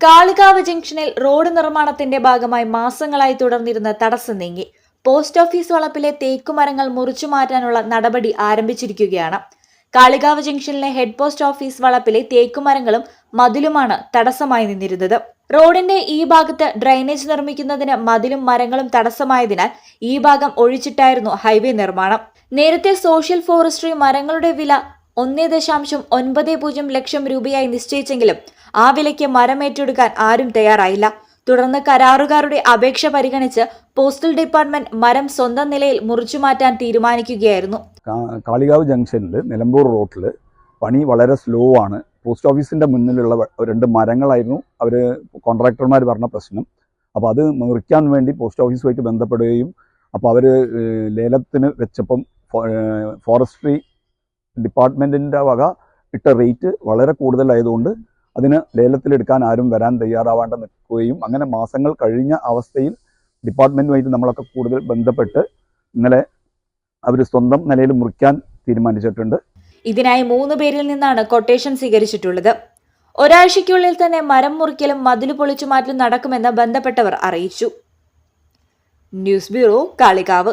കാളികാവ് ജംഗ്ഷനിൽ റോഡ് നിർമ്മാണത്തിന്റെ ഭാഗമായി മാസങ്ങളായി തുടർന്നിരുന്ന തടസ്സം നീങ്ങി. പോസ്റ്റ് ഓഫീസ് വളപ്പിലെ തേക്കുമരങ്ങൾ മുറിച്ചു മാറ്റാനുള്ള നടപടി ആരംഭിച്ചിരിക്കുകയാണ്. കാളികാവ് ജംഗ്ഷനിലെ ഹെഡ് പോസ്റ്റ് ഓഫീസ് വളപ്പിലെ തേക്കുമരങ്ങളും മതിലുമാണ് തടസ്സമായി നിന്നിരുന്നത്. റോഡിന്റെ ഈ ഭാഗത്ത് ഡ്രൈനേജ് നിർമ്മിക്കുന്നതിന് മതിലും മരങ്ങളും തടസ്സമായതിനാൽ ഈ ഭാഗം ഒഴിച്ചിട്ടായിരുന്നു ഹൈവേ നിർമ്മാണം. നേരത്തെ സോഷ്യൽ ഫോറസ്ട്രി മരങ്ങളുടെ വില ഒന്നേ ദശാംശം ഒൻപത് പൂജ്യം ലക്ഷം രൂപയായി നിശ്ചയിച്ചെങ്കിലും ആ വിലയ്ക്ക് മരം ഏറ്റെടുക്കാൻ ആരും തയ്യാറായില്ല. തുടർന്ന് കരാറുകാരുടെ അപേക്ഷ പരിഗണിച്ച് പോസ്റ്റൽ ഡിപ്പാർട്ട്മെന്റ് മരം സ്വന്തം നിലയിൽ മുറിച്ചു മാറ്റാൻ തീരുമാനിക്കുകയായിരുന്നു കാളികാവ് ജംഗ്ഷനിൽ നിലമ്പൂർ റോട്ടിൽ പണി വളരെ സ്ലോ ആണ്. പോസ്റ്റ് ഓഫീസിന്റെ മുന്നിലുള്ള രണ്ട് മരങ്ങളായിരുന്നു അവർ കോൺട്രാക്ടർമാർ പറഞ്ഞ പ്രശ്നം. അപ്പോൾ അത് മുറിക്കാൻ വേണ്ടി പോസ്റ്റ് ഓഫീസുമായിട്ട് ബന്ധപ്പെടുകയും അപ്പോൾ അവർ ലേലത്തിന് വെച്ചപ്പം ഫോറസ്ട്രി ഡിപ്പാർട്ട്മെന്റിന്റെ വക ഇട്ട റേറ്റ് വളരെ കൂടുതലായതുകൊണ്ട് അതിന് ലേലത്തിലെടുക്കാൻ ആരും വരാൻ തയ്യാറാവാണ്ട് നിൽക്കുകയും അങ്ങനെ മാസങ്ങൾ കഴിഞ്ഞ അവസ്ഥയിൽ ഡിപ്പാർട്ട്മെന്റുമായിട്ട് നമ്മളൊക്കെ കൂടുതൽ ബന്ധപ്പെട്ട് ഇന്നലെ അവർ സ്വന്തം നിലയിൽ മുറിക്കാൻ തീരുമാനിച്ചിട്ടുണ്ട്. ഇതിനായി മൂന്ന് പേരിൽ നിന്നാണ് കൊട്ടേഷൻ സ്വീകരിച്ചിട്ടുള്ളത്. ഒരാഴ്ചയ്ക്കുള്ളിൽ തന്നെ മരം മുറിക്കലും മതിൽ പൊളിച്ചുമാറ്റലും നടക്കുമെന്ന് ബന്ധപ്പെട്ടവർ അറിയിച്ചു. News bureau Kalikavu.